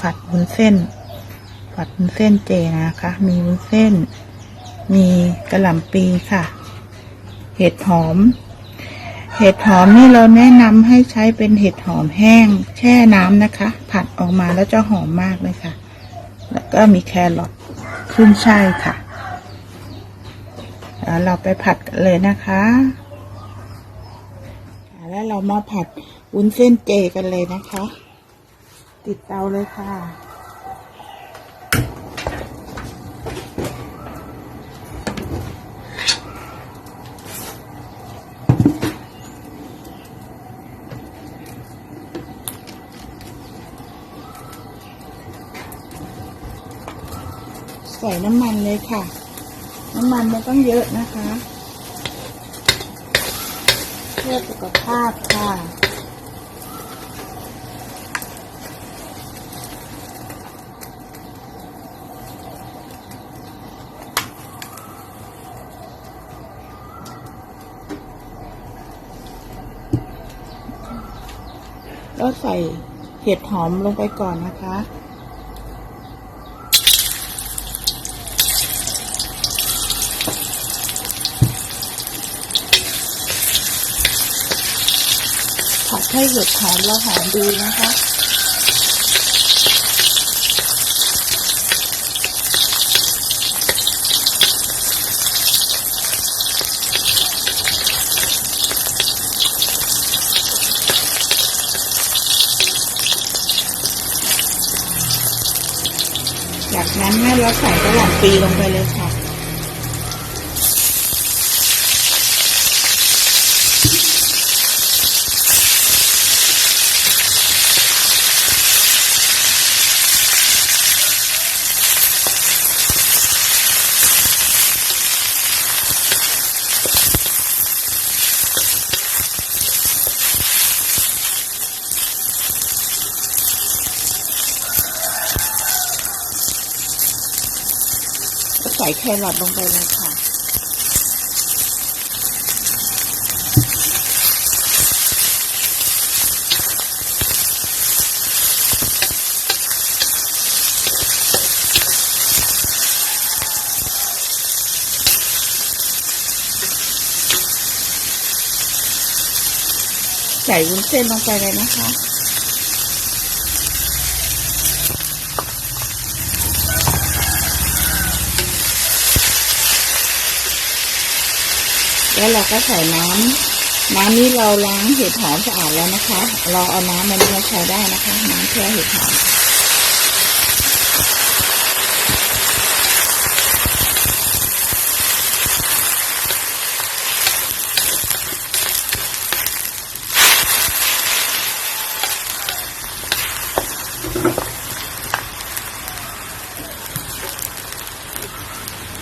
ผัดวุ้นเส้น ผัดวุ้นเส้นเจนะคะ มีวุ้นเส้น มีกระหล่ำปีค่ะ เห็ดหอม เห็ดหอมนี่เราแนะนำให้ใช้เป็นเห็ดหอมแห้ง แช่น้ำนะคะ ผัดออกมาแล้วจะหอมมากเลยค่ะ แล้วก็มีแครอทขึ้นช่ายค่ะแล้วเราไปผัดกันเลยนะคะแล้วเรามาผัดวุ้นเส้นเจกันเลยนะคะ ติดเตาเลยค่ะ ใส่น้ำมันเลยค่ะ น้ำมันไม่ต้องเยอะนะคะ เพื่อสุขภาพค่ะ แล้วใส่เห็ดหอมลงไปก่อนนะคะ ผัดให้เห็ดหอมแล้วหอมดีนะคะ จากนั้นแม่เราใส่กระหล่ำปีลงไปเลยค่ะ ใส่แครอทลงไปเลยค่ะใส่วุ้นเส้นลงไปเลยนะคะ แล้วเราก็ใส่น้ำน้ำนี้เราล้างเห็ดหอมสะอาดแล้วนะคะ เราเอาน้ำมันมาใช้ได้นะคะ น้ำแช่เห็ดหอม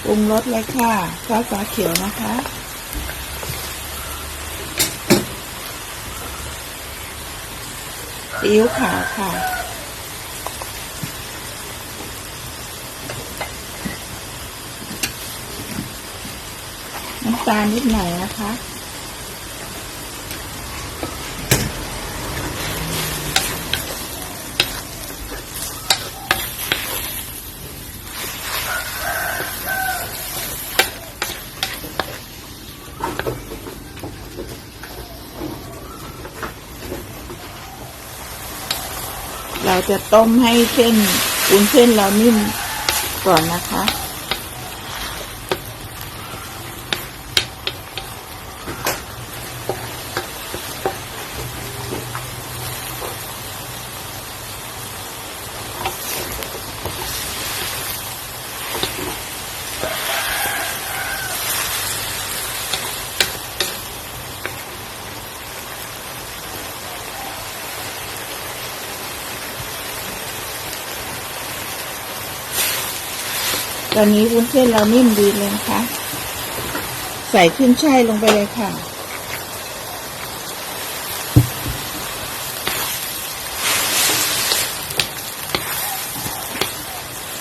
ปรุงรสเลยค่ะซอสฟ้าเขียวนะคะ ซีอิ๊วขาวค่ะ น้ำตาลนิดหน่อยนะคะ เราจะต้มให้เส้นวุ้นเส้นเรานิ่มก่อนนะคะ ตอนนี้วุ้นเส้นเรานิ่มดีเลยนะคะ ใส่ขึ้นช่ายลงไปเลยค่ะ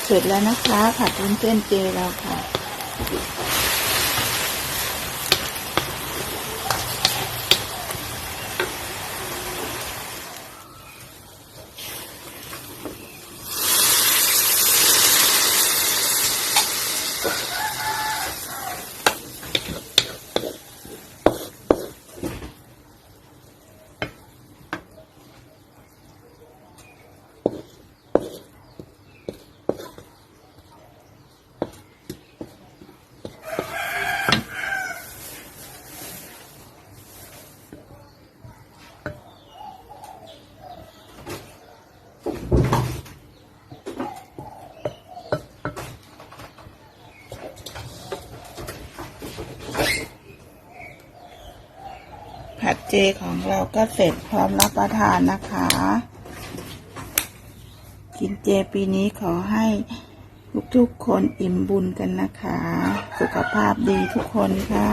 เสร็จแล้วนะคะ ผัดวุ้นเส้นเจเราค่ะ จของเราก็เสร็จพร้อมรับประทานนะคะ กินเจปีนี้ขอให้ทุกๆคนอิ่มบุญกันนะคะ สุขภาพดีทุกคนค่ะ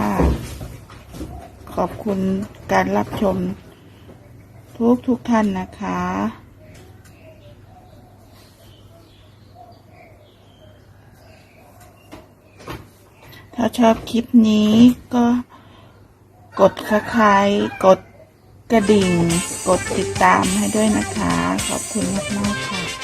ขอบคุณการรับชมทุกทุกท่านนะคะ ถ้าชอบคลิปนี้ก็ กดคคายกดกระดิ่ง กดติดตามให้ด้วยนะคะ ขอบคุณมากๆค่ะ